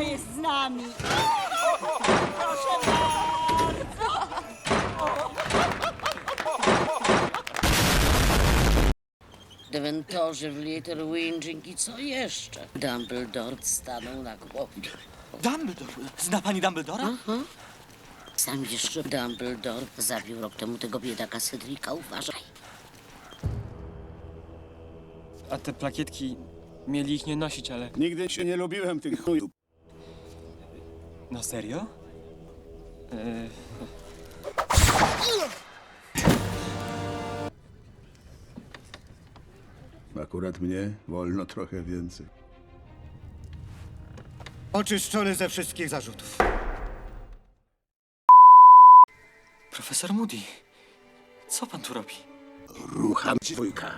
Jest z nami. Proszę bardzo. Dewentorzy w Little Winging i co jeszcze? Dumbledore stanął na głowie. Dumbledore. Zna pani Dumbledora? Sam że Dumbledore zabił rok temu tego biedaka Cedrika, uważaj. A te plakietki mieli ich nie nosić, ale. Nigdy się nie lubiłem tych chujów. No serio? E, Akurat mnie wolno trochę więcej. Oczyszczony ze wszystkich zarzutów. profesor Moody. Co pan tu robi? Rucham ci dwójka.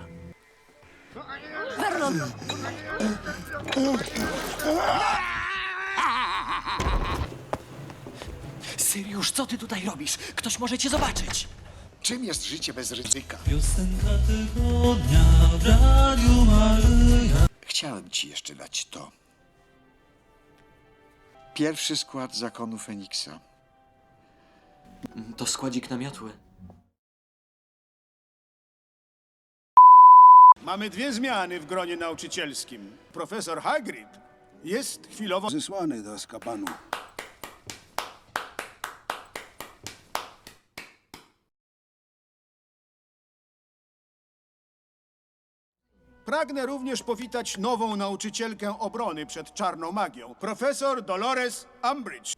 Syriusz, co ty tutaj robisz? Ktoś może cię zobaczyć. Czym jest życie bez ryzyka? Piosenka tygodnia w Radiu Maryja. Chciałem ci jeszcze dać to. Pierwszy skład zakonu Feniksa. To składzik na miotły. Mamy dwie zmiany w gronie nauczycielskim. Profesor Hagrid jest chwilowo zesłany do Skabanu. Pragnę również powitać nową nauczycielkę obrony przed czarną magią, profesor Dolores Umbridge.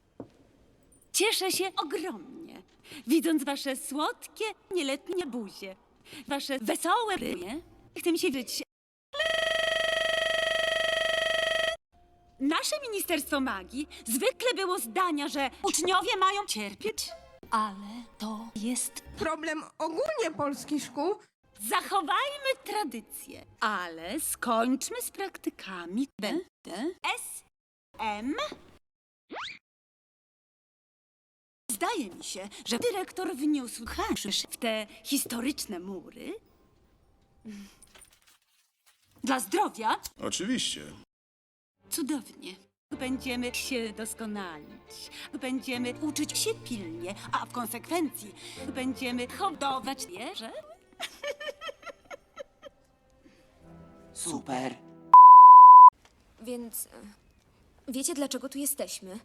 Cieszę się ogromnie, widząc wasze słodkie, nieletnie buzie. Wasze wesołe ryje. Chcę mi się żyć. Nasze Ministerstwo Magii zwykle było zdania, że uczniowie mają cierpieć, ale to jest... problem ogólnie polskich szkół Zachowajmy tradycję, ale skończmy z praktykami B, D, S, M. Zdaje mi się, że dyrektor wniósł hasz w te historyczne mury. Dla zdrowia Oczywiście. cudownie. Będziemy się doskonalić. Będziemy uczyć się pilnie, a w konsekwencji będziemy hodować wieże. Super. Więc e, wiecie, dlaczego tu jesteśmy?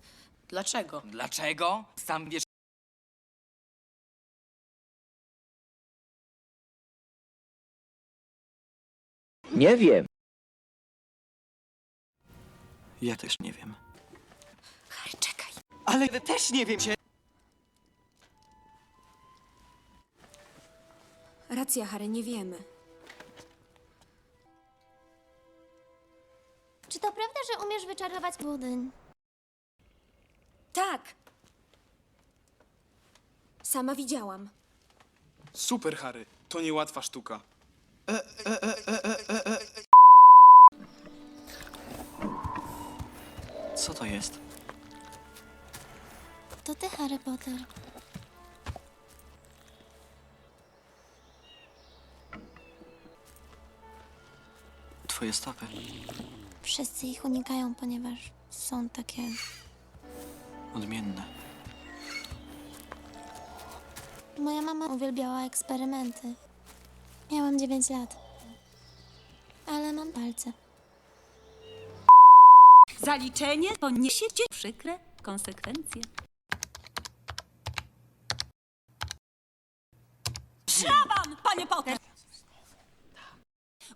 Dlaczego? Dlaczego? Sam wiesz. Nie wiem. Ja też nie wiem. Harry, czekaj. Ale też nie wiem się. Racja, Harry, nie wiemy. Czy to prawda, że umiesz wyczarować budyń? Tak! Sama widziałam. Super, Harry. To niełatwa sztuka. Co to jest? To ty, Harry Potter. Twoje stopy. Wszyscy ich unikają, ponieważ są takie... Odmienne. Moja mama uwielbiała eksperymenty. Miałam 9 lat. Ale mam palce. Zaliczenie poniesiecie przykre konsekwencje. Szlaban, panie Potter!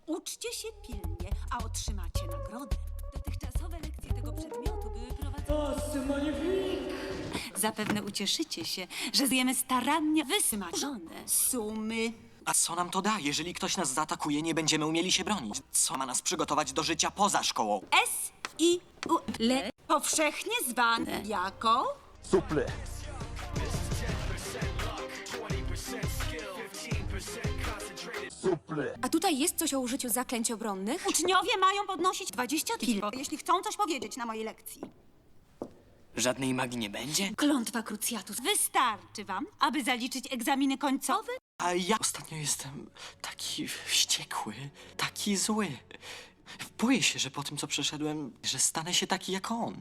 Uczcie się pilnie, a otrzymacie nagrodę. Dotychczasowe lekcje tego przedmiotu były prowadzone... Zapewne ucieszycie się, że zjemy starannie wysmażone sumy. A co nam to da? Jeżeli ktoś nas zaatakuje, nie będziemy umieli się bronić. Co ma nas przygotować do życia poza szkołą? S i U le powszechnie zwane jako suple. A tutaj jest coś o użyciu zaklęć obronnych? Uczniowie mają podnosić 20 kilo, jeśli chcą coś powiedzieć na mojej lekcji. Żadnej magii nie będzie? Klątwa Krucjatus wystarczy wam, aby zaliczyć egzaminy końcowe? A ja ostatnio jestem taki wściekły, taki zły. Boję się, że po tym, co przeszedłem, że stanę się taki jak on.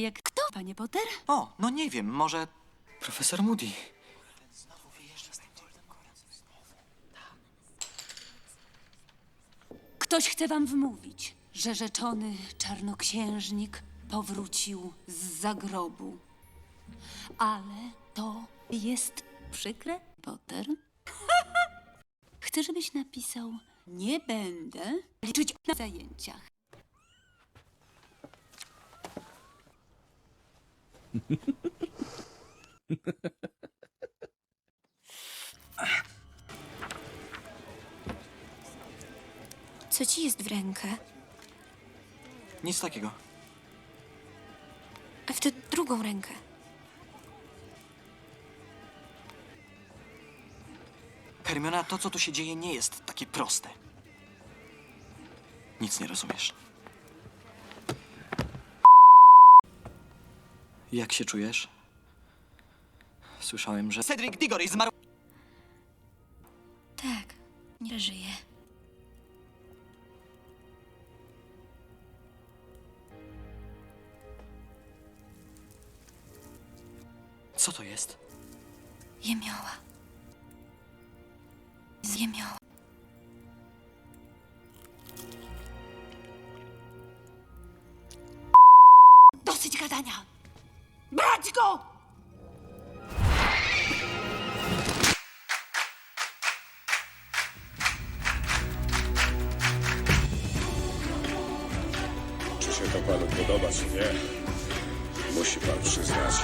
Jak kto, panie Potter? O, no nie wiem, może profesor Moody. Ktoś chce wam wmówić, że rzeczony czarnoksiężnik powrócił z zagrobu. Ale to jest przykre, Potter. Chcę, żebyś napisał: Nie będę liczyć na zajęciach. Co ci jest w rękę? Nic takiego. A w tę drugą rękę? Hermiona, to co tu się dzieje nie jest takie proste. Nic nie rozumiesz. Jak się czujesz? Słyszałem, że Cedric Diggory zmarł. Tak, nie żyje. Co to jest? Jemioła. Zjemioła. Dosyć gadania! Brać go! Czy się to panu podoba, czy nie? Musi pan przyznać,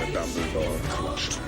że Dumbledore klaszcze.